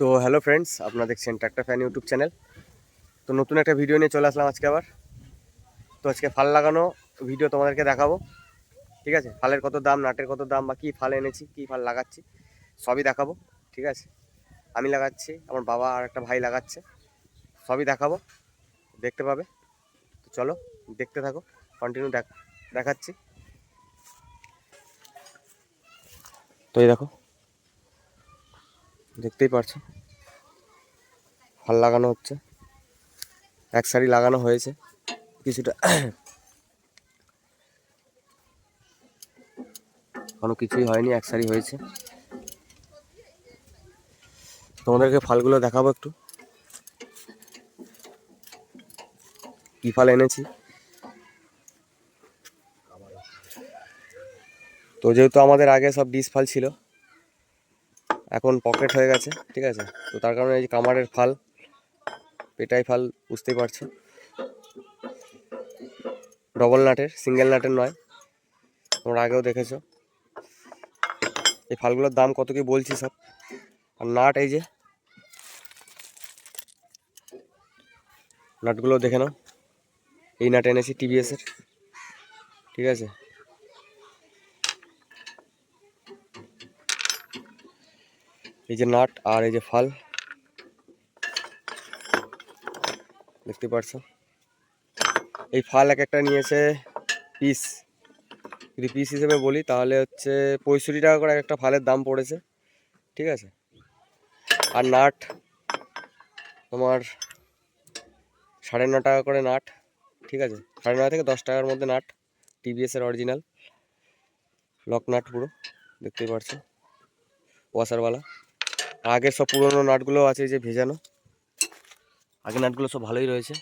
তো hello friends আপনারা দেখছেন ট্র্যাক্টর ফ্যান ইউটিউব চ্যানেল তো নতুন একটা ভিডিও নিয়ে চলে আসলাম আজকে আবার। তো আজকে ফাল লাগানো ভিডিও তোমাদেরকে দেখাবো। ঠিক আছে? ফালের কত দাম, নাটের কত দাম, বা কী ফাল এনেছি, কী ফাল লাগাচ্ছি, সবই দেখাবো। ঠিক আছে? আমি লাগাচ্ছি, আমার বাবা আর একটা ভাই লাগাচ্ছে, সবই দেখাবো। দেখতে পাবে? তো চলো, দেখতে থাকো কন্টিনিউ দেখাচ্ছি। তো এই দেখো দেখতেই পারছ। ফাল লাগানো হচ্ছে। এক সারি লাগানো হয়েছে। কিছুটা এখনও কিছুই হয়নি, এক সারি হয়েছে। তোমাদেরকে ফালগুলো দেখাবো একটু। কি ফাল এনেছি? তো যেহেতু আমাদের আগে সব ডিস ফাল ছিল এখন পকেট হয়ে গেছে, ঠিক আছে? তো তার কারণে এই যে কামারের ফাল, পেটাই ফাল বুঝতেই পারছ। ডবল নাটের সিঙ্গেল নাটের নয়, তোমরা আগেও দেখেছ। এই ফালগুলোর দাম কত কি বলছি সব। আর নাট এই যে নাটগুলো দেখে নাও। এই নাট এনেছি টিভিএসের ঠিক আছে? এই যে নাট আর এই যে ফাল। দেখতে পারছ? এই ফাল এক একটা নিয়েছে পিস। যদি পিস হিসেবে বলি, তাহলে হচ্ছে পঁয়ষট্টি টাকা করে এক একটা ফালের দাম পড়েছে। ঠিক আছে? আর নাট, তোমার সাড়ে ন টাকা করে নাট। ঠিক আছে? সাড়ে নয় থেকে দশ টাকার মধ্যে নাট টিভিএসের অরিজিনাল লক নাট পুরো, দেখতেই পারছ? ওয়াশারওয়ালা আগের সব পুরোনো নাটগুলো আছে যে ভেজানো। আগের নাটগুলো সব ভালোই রয়েছে।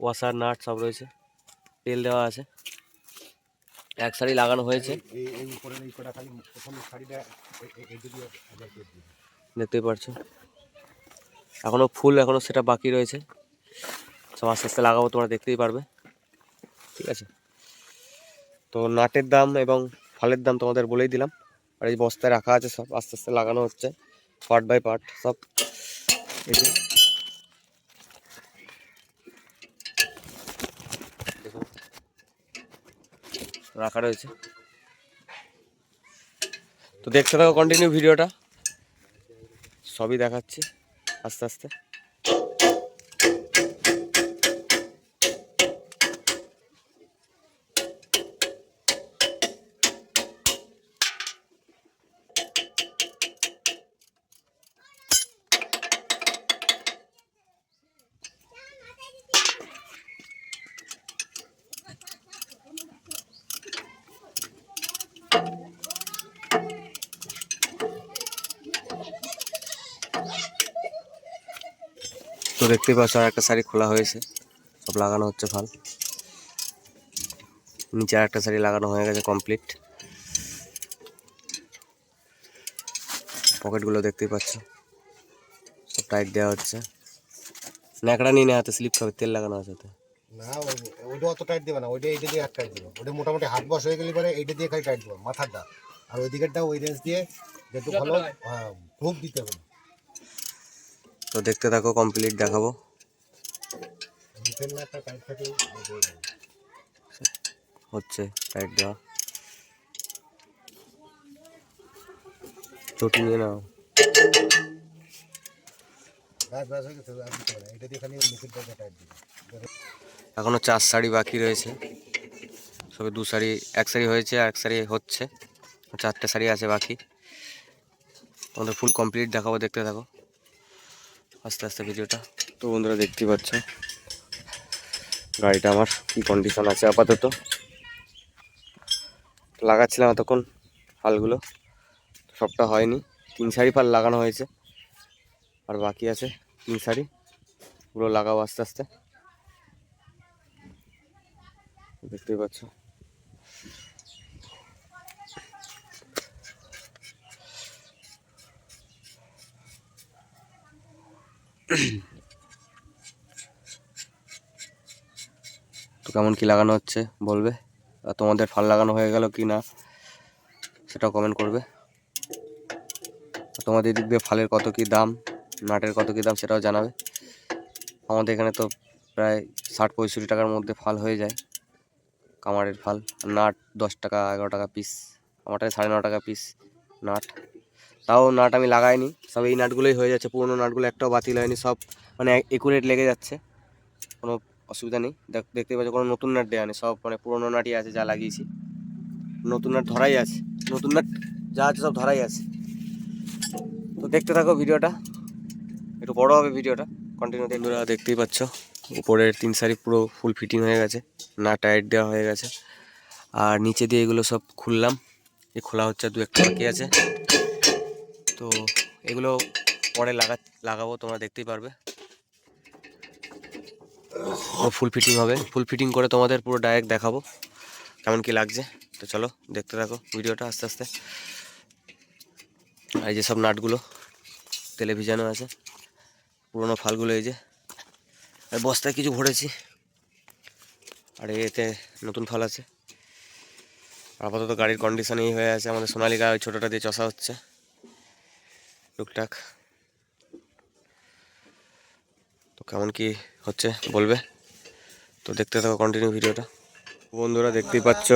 ওয়াশার নাট সব রয়েছে। তেল দেওয়া আছে। এক শাড়ি লাগানো হয়েছে। দেখতেই পারছ। এখনও ফুল এখনও সেটা বাকি রয়েছে। সব আস্তে আস্তে লাগাবো, তোমরা দেখতেই পারবে। ঠিক আছে? তো নাটের দাম এবং ফলের দাম তোমাদের বলেই দিলাম। আর এই বস্তায় রাখা আছে সব, আস্তে আস্তে লাগানো হচ্ছে পার্ট বাই পার্ট সব। দেখুন। রাখা রয়েছে। তো দেখতে থাকো কন্টিনিউ ভিডিওটা সবই দেখাচ্ছি, আস্তে আস্তে। তো দেখতেই পাচ্ছ আর একটা শাড়ি খোলা হয়েছে। সব লাগানো হচ্ছে ভালো নিচে আর একটা শাড়ি লাগানো হয়ে গেছে কমপ্লিট পকেটগুলো দেখতেই পাচ্ছ। সব টাইট দেওয়া হচ্ছে। ন্যাকড়া নিয়ে নেওয়া হাতে স্লিপ খাবে তেল লাগানো আছে ওতে না ওইটা অত টাইট দেবে না ওইটা এইটা দিয়ে এক টাইট দেবো। ওটা মোটামুটি হাত বস হয়ে গেলে পরে এইটা দিয়ে খালি টাইট দেবো মাথারটা আর ওই দিকেরটা ওই রেঞ্জ দিয়ে যেহেতু ভালো হ্যাঁ। খুব দিতে হবে না। তো দেখতে থাকো কমপ্লিট দেখাবো। হচ্ছে টাইট দেওয়া। চটি নিয়ে নাও। এখনও চার শাড়ি বাকি রয়েছে। সবে দু শাড়ি, এক শাড়ি হয়েছে আর এক শাড়ি হচ্ছে। চারটে শাড়ি আছে বাকি। তোমাদের ফুল কমপ্লিট দেখাবো, দেখতে থাকো। আস্তে আস্তে ভিডিওটা। তো বন্ধুরা দেখতেই পাচ্ছ, গাড়িটা আমার কি কন্ডিশন আছে আপাতত। লাগাচ্ছিলাম এতক্ষণ ফালগুলো সবটা হয়নি। তিন শাড়ি ফাল লাগানো হয়েছে, আর বাকি আছে তিন শাড়ি পুরো লাগাবো আস্তে আস্তে। দেখতেই পাচ্ছ তো কেমন কি লাগানো হচ্ছে বলবে? আর তোমাদের ফাল লাগানো হয়ে গেল কি না, সেটাও কমেন্ট করবে। তোমাদের দিক দিয়ে ফালের কত কি দাম, নাটের কত কি দাম সেটাও জানাবে। আমাদের এখানে তো প্রায় ষাট পঁয়ষট্টি টাকার মধ্যে ফাল হয়ে যায়, কামারের ফাল। নাট দশ টাকা, এগারো টাকা পিস আমারটায় সাড়ে ন টাকা পিস নাট। তাও নাট আমি লাগাইনি। সব এই নাটগুলোই হয়ে যাচ্ছে, পুরোনো নাটগুলো একটাও বাতিল হয়নি, সব মানে একুরেট লেগে যাচ্ছে। কোনো অসুবিধা নেই। দেখ- দেখতেই পাচ্ছ, কোনো নতুন নাট দেওয়া নেই, সব মানে পুরোনো নাটই আছে যা লাগিয়েছি। নতুন নাট ধরাই আছে, নতুন নাট যা আছে সব ধরাই আছে। তো দেখতে থাকো ভিডিওটা, একটু বড় হবে ভিডিওটা কন্টিনিউ বন্ধুরা, দেখতেই পাচ্ছ, উপরের তিন সারি পুরো ফুল ফিটিং হয়ে গেছে, না টাইট দেওয়া হয়ে গেছে। আর নিচে দিয়ে এগুলো সব খুললাম, এই খোলা হচ্ছে দু একটা বাকি আছে। তো এগুলো পরে লাগা, লাগাবো, তোমরা দেখতেই পারবে। ফুল ফিটিং হবে। ফুল ফিটিং করে তোমাদের পুরো ডাইরেক্ট দেখাবো কেমন কি লাগছে। তো চলো, দেখতে থাকো ভিডিওটা আস্তে আস্তে। এই যে সব নাটগুলো তেলে ভিজানো আছে। পুরোনো ফালগুলো এই যে। আর বস্তায় কিছু ভরেছি। আর এতে নতুন ফাল আছে। আপাতত গাড়ির কন্ডিশন এই হয়ে আছে। আমাদের সোনালিকা ওই ছোটোটা দিয়ে চষা হচ্ছে। টুকটাক। তো কেমন কি হচ্ছে বলবে? তো দেখতে থাকো কন্টিনিউ ভিডিওটা। বন্ধুরা দেখতেই পাচ্ছ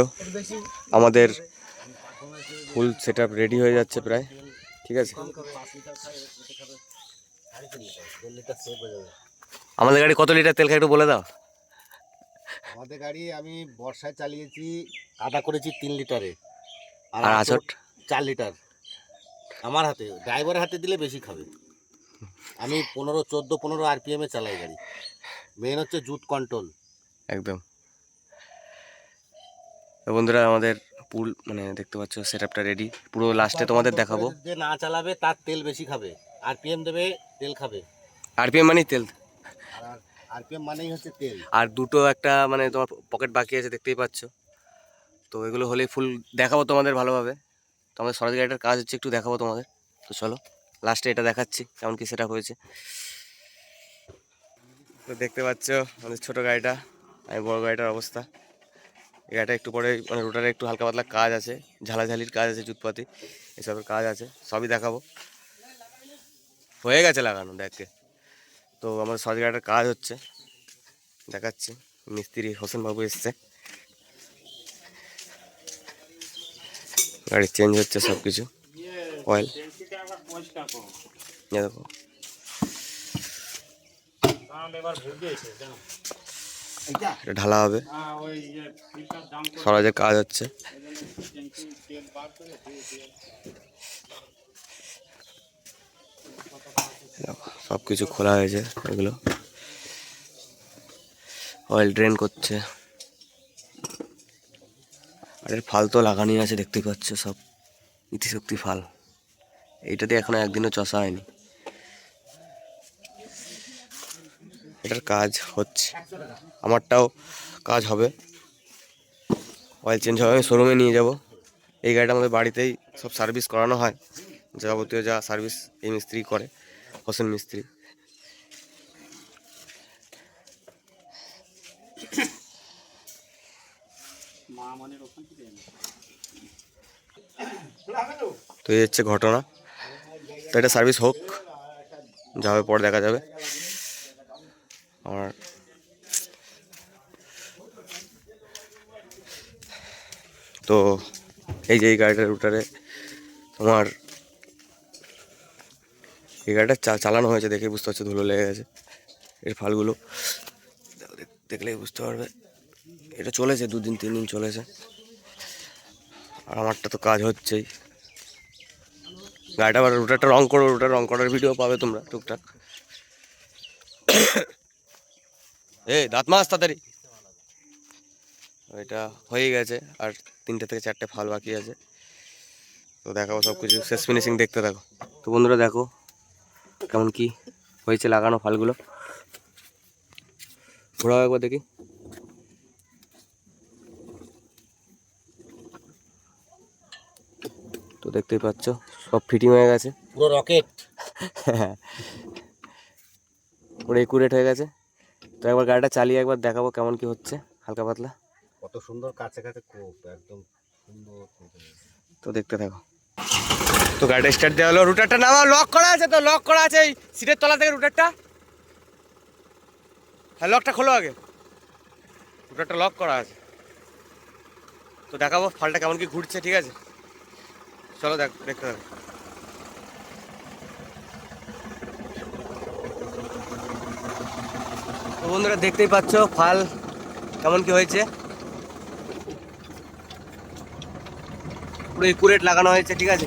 আমাদের ফুল সেট রেডি হয়ে যাচ্ছে প্রায় ঠিক আছে? আমাদের গাড়ি কত লিটার তেল খায় একটু বলে দাও। আমাদের গাড়ি আমি বর্ষায় চালিয়েছি আদা করেছি তিন লিটারে আর আচট? চার লিটার আমার হাতে ড্রাইভারের হাতে দিলে বেশি খাবে। আমি পনেরো চোদ্দ পনেরো আরপিএমে চালাই গাড়ি। মেন হচ্ছে জুট কন্ট্রোল একদম। বন্ধুরা আমাদের পুল মানে দেখতে পাচ্ছ সেট আপটা রেডি পুরো লাস্টে তোমাদের দেখাবো। যে না চালাবে তার তেল বেশি খাবে। আরপিএম দেবে তেল খাবে। আরপিএম মানে তেল। আর আরপিএম মানেই হচ্ছে তেল। আর দুটো একটা মানে তোমার পকেট বাকি আছে দেখতেই পাচ্ছ। তো এগুলো হলেই ফুল দেখাবো তোমাদের ভালোভাবে। তো আমাদের সরকারি গাড়িটার কাজ হচ্ছে একটু দেখাবো তোমাদের। তো চলো লাস্টে এটা দেখাচ্ছি, কেমন কি সেটা হয়েছে। তো দেখতে পাচ্ছ আমাদের ছোটো গাড়িটা আমি বড় গাড়িটার অবস্থা। এই গাড়িটা একটু পরে মানে রোটারে একটু হালকা পাতলা কাজ আছে, ঝালাঝালির কাজ আছে জুতপাতি এসবের কাজ আছে, সবই দেখাবো। হয়ে গেছে লাগানো, দেখে তো আমাদের সরকারি গাড়িটার কাজ হচ্ছে, দেখাচ্ছি। মিস্ত্রি হোসেন বাবু এসছে। গাড়ি চেঞ্জ হচ্ছে সব কিছু অয়েল দেখো। ঢালা হবে। সরাজের কাজ হচ্ছে। সব কিছু খোলা হয়েছে, এগুলো। অয়েল ড্রেন করছে। আর এর ফাল তো লাগানোই আছে দেখতে পাচ্ছ সব। ইতিশক্তি ফাল। এইটাতে এখনও একদিনও চষা হয়নি। এটার কাজ হচ্ছে। আমারটাও কাজ হবে। অয়েল চেঞ্জ হবে, আমি শোরুমে নিয়ে যাব। এই গাড়িটা আমাদের বাড়িতেই সব সার্ভিস করানো হয়। যাবতীয় যা সার্ভিস এই মিস্ত্রি করে, হোসেন মিস্ত্রি। তো এই হচ্ছে ঘটনা। তো এটা সার্ভিস হোক যা হবে পরে দেখা যাবে। আমার তো এই যে এই গাড়িটার রুটারে তোমার এই গাড়িটা চালানো হয়েছে দেখে বুঝতে পারছ ধুলো লেগে গেছে। এর ফালগুলো। দেখো, দেখলেই বুঝতে পারবে। এটা চলেছে, দুদিন তিন দিন চলেছে। আর আমারটা তো কাজ হচ্ছেই। গাড়িটা আবার রুটারটা রং করো রুটার রং করার ভিডিও পাবে তোমরা, টুকটাক। এই, দাঁত মাছ তাড়াতাড়ি। এটা হয়ে গেছে, আর তিনটে থেকে চারটে ফাল বাকি আছে। তো দেখাবো সব কিছু শেষ ফিনিশিং দেখতে থাকো। তো বন্ধুরা দেখো, কেমন কি হয়েছে লাগানো ফালগুলো। ঘোরাও একবার দেখি। তো দেখতেই পাচ্ছ সব ফিটিং হয়ে গেছে। পুরো রকেট পুরো একুরেট হয়ে গেছে। তো একবার গাড়িটা চালিয়ে একবার দেখাবো কেমন কি হচ্ছে হালকা পাতলা। কত সুন্দর কাছে কাছে কোপ একদম সুন্দর তো দেখতে থাকো। তো গাড়িটা স্টার্ট দেওয়া হলো রুটারটা নামা লক করা আছে তো লক করা আছে এই সিটের তলা থেকে রুটারটা হ্যাঁ লকটা খোলো আগে। রুটারটা লক করা আছে। তো দেখাবো ফালটা কেমন কি ঘুরছে ঠিক আছে? চলো দেখ, দেখতে তো বন্ধুরা, দেখতেই পাচ্ছ ফাল কেমন কি হয়েছে। পুরো একুরেট লাগানো হয়েছে, ঠিক আছে?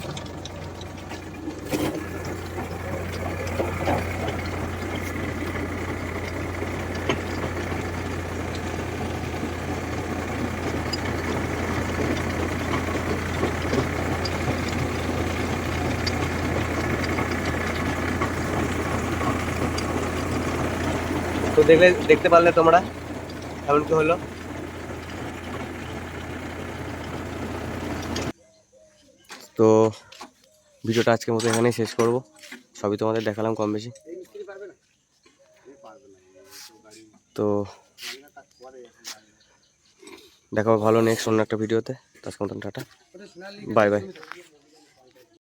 দেখলে দেখতে পারলে তোমরা কেমন কি হলো? তো ভিডিওটা আজকের মতো এখানেই শেষ করব। সবই তোমাদের দেখালাম কম বেশি। তো দেখাবো ভালো নেক্সট অন্য একটা ভিডিওতে। তার মতন টাটা। Bye bye